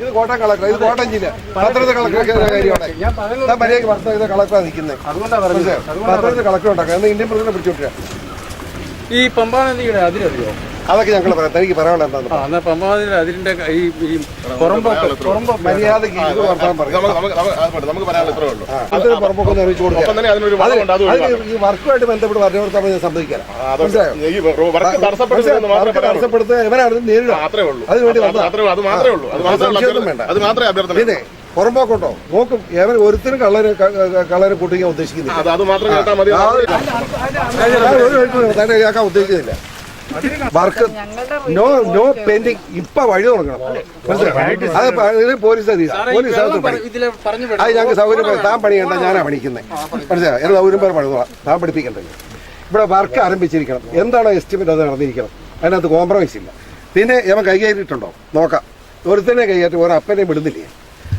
ഇത് കോട്ടയം കളക്ടർ ഇത് കോട്ടയം ജില്ല. കളക്ടർ കാര്യമാണ്. ഞാൻ മര്യാദയ്ക്ക് ഇത് കളക്ടറാണ് നിൽക്കുന്നത് പത്രത്തിൽ കളക്ടർ ഉണ്ടാക്കാം എന്ന് ഇന്ത്യൻ പ്രസിഡന്റ് പിടിച്ചോട്ടില്ല ഈ പമ്പാ നദിയുടെ അതിരറിയോ? അതൊക്കെ ഞങ്ങൾ പറയാം തനിക്ക് പറയാനുള്ള എന്താണെന്ന് പമ്പാ ഈ ഇത് പറയും നമുക്ക് പറയാനുള്ള ഇത്രേ ഉള്ളൂ അറിയിച്ചു കൊടുക്കാം. ഈ വർക്കുമായിട്ട് ബന്ധപ്പെട്ട് വർദ്ധവർത്താൻ ഞാൻ സമ്മതിക്കില്ല തടസ്സപ്പെടുത്തുക അത്രേ ഉള്ളൂ അതിനുവേണ്ടി അത് വന്നതാ. മാത്രമേ അത് മാത്രമേ ഉള്ളൂ അത് മാത്രമേ അഭ്യർത്ഥന. പിന്നെ പുറമ്പോക്കുണ്ടോ നോക്കും ഏവൻ ഒരുത്തിനും കള്ളന് കള്ളനെ കൂട്ടിക്കാൻ ഉദ്ദേശിക്കുന്നില്ല അത് അത് മാത്രം കേട്ടാൽ മതി കേൾക്കാൻ ഉദ്ദേശിക്കുന്നില്ല വർക്ക് നോ നോ പെയിന്റിംഗ് ഇപ്പൊ വഴി തുടങ്ങണം മനസ്സിലായോ? അത് പോലീസ് പോലീസ് അത് ഞങ്ങൾക്ക് സൗകര്യം താൻ പണിയണ്ട ഞാനാ പണിക്കുന്നത് മനസ്സിലായോ? എന്റെ സൗകര്യം പോലെ പണിതോളാം. താൻ പഠിപ്പിക്കണ്ടല്ലോ ഇവിടെ വർക്ക് ആരംഭിച്ചിരിക്കണം. എന്താണ് എസ്റ്റിമേറ്റ് അത് നടന്നിരിക്കണം. അതിനകത്ത് കോംപ്രമൈസ് ഇല്ല. പിന്നെ ഇവൻ കൈകയറ്റിയിട്ടുണ്ടോ നോക്കാം. ഒരുത്തനെ കൈകയറ്റി ഒരു അപ്പനെ വിടുന്നില്ലേ?